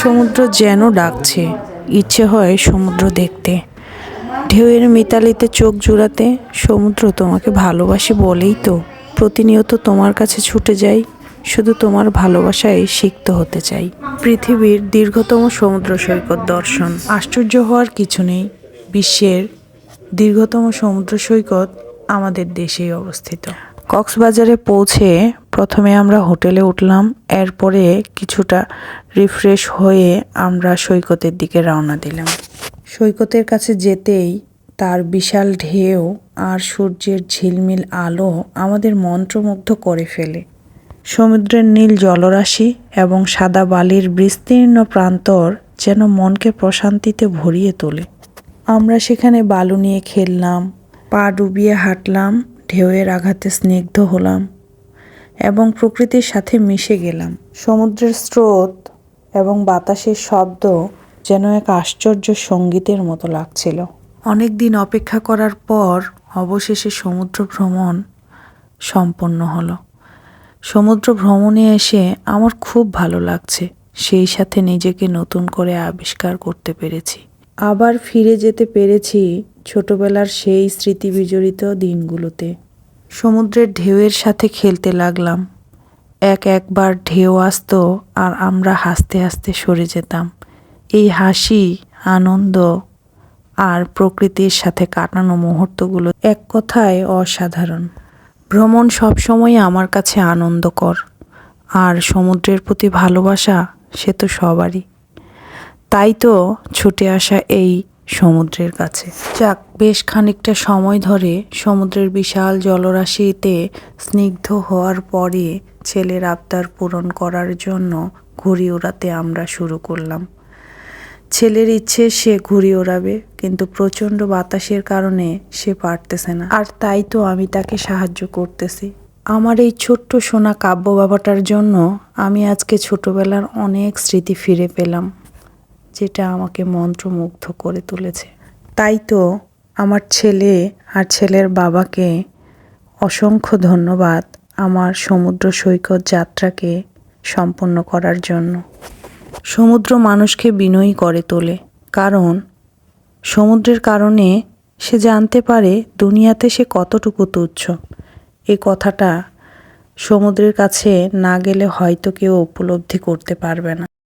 সমুদ্র যেন ডাকছে, ইচ্ছে হয় সমুদ্র দেখতে। ঢেউয়ের মিতালিতে চোখ জুড়াতে সমুদ্র তোমাকে ভালোবাসি বলেই তো। প্রতিনিয়ত তোমার কাছে ছুটে যাই, শুধু তোমার ভালোবাসায় সিক্ত হতে চাই। পৃথিবীর দীর্ঘতম সমুদ্র সৈকত দর্শন। আশ্চর্য হওয়ার কিছু নেই, বিশ্বের দীর্ঘতম সমুদ্র সৈকত আমাদের দেশেই অবস্থিত। কক্সবাজারে পৌঁছে প্রথমে আমরা হোটেলে উঠলাম এরপরে কিছুটা রিফ্রেশ হয়ে আমরা সৈকতের দিকে রওনা দিলাম। সৈকতের কাছে যেতেই তার বিশাল ঢেউ আর সূর্যের ঝিলমিল আলো আমাদের মন্ত্রমুগ্ধ করে ফেলে। সমুদ্রের নীল জলরাশি এবং সাদা বালির বিস্তীর্ণ প্রান্তর যেন মনকে প্রশান্তিতে ভরিয়ে তোলে। আমরা সেখানে বালু নিয়ে খেললাম, পা ডুবিয়ে হাঁটলাম, ঢেউয়ের আঘাতে স্নিগ্ধ হলাম এবং প্রকৃতির সাথে মিশে গেলাম। সমুদ্রের স্রোত এবং বাতাসের শব্দ যেন এক আশ্চর্য সঙ্গীতের মতো লাগছিল। অনেক দিন অপেক্ষা করার পর অবশেষে সমুদ্র ভ্রমণ সম্পন্ন হলো। সমুদ্র ভ্রমণে এসে আমার খুব ভালো লাগছে। সেই সাথে নিজেকে নতুন করে আবিষ্কার করতে পেরেছি। আবার ফিরে যেতে পেরেছি ছোটবেলার সেই স্মৃতি বিজড়িত দিনগুলোতে। সমুদ্রের ঢেউয়ের সাথে খেলতে লাগলাম। এক একবার ঢেউ আসতো আর আমরা হাসতে হাসতে সরে যেতাম। এই হাসি, আনন্দ আর প্রকৃতির সাথে কাটানো মুহূর্তগুলো এক কথায় অসাধারণ। ভ্রমণ সবসময় আমার কাছে আনন্দকর। আর সমুদ্রের প্রতি ভালোবাসা সে তো সবারই। তাই তো ছুটে আসা এই সমুদ্রের কাছে। যাক, বেশ খানিকটা সময় ধরে সমুদ্রের বিশাল জলরাশিতে স্নিগ্ধ হওয়ার পরে ছেলের আবদার পূরণ করার জন্য ঘুড়ি ওড়াতে আমরা শুরু করলাম। ছেলের ইচ্ছে, সে ঘুড়ি ওড়াবে, কিন্তু প্রচণ্ড বাতাসের কারণে সে পারতেছে না। আর তাই তো আমি তাকে সাহায্য করতেছি। আমার এই ছোট্ট সোনা কাব্য বাবাটার জন্য আমি আজকে ছোটবেলার অনেক স্মৃতি ফিরে পেলাম। যেটা আমাকে মন্ত্রমুগ্ধ করে তুলেছে। তাই তো আমার ছেলে আর ছেলের বাবাকে অসংখ্য ধন্যবাদ আমার সমুদ্র সৈকত যাত্রাকে সম্পন্ন করার জন্য। সমুদ্র মানুষকে বিনয়ী করে তোলে, কারণ সমুদ্রের কারণে সে জানতে পারে দুনিয়াতে সে কতটুকু তুচ্ছ। এই কথাটা সমুদ্রের কাছে না গেলে হয়তো কেউ উপলব্ধি করতে পারবে না।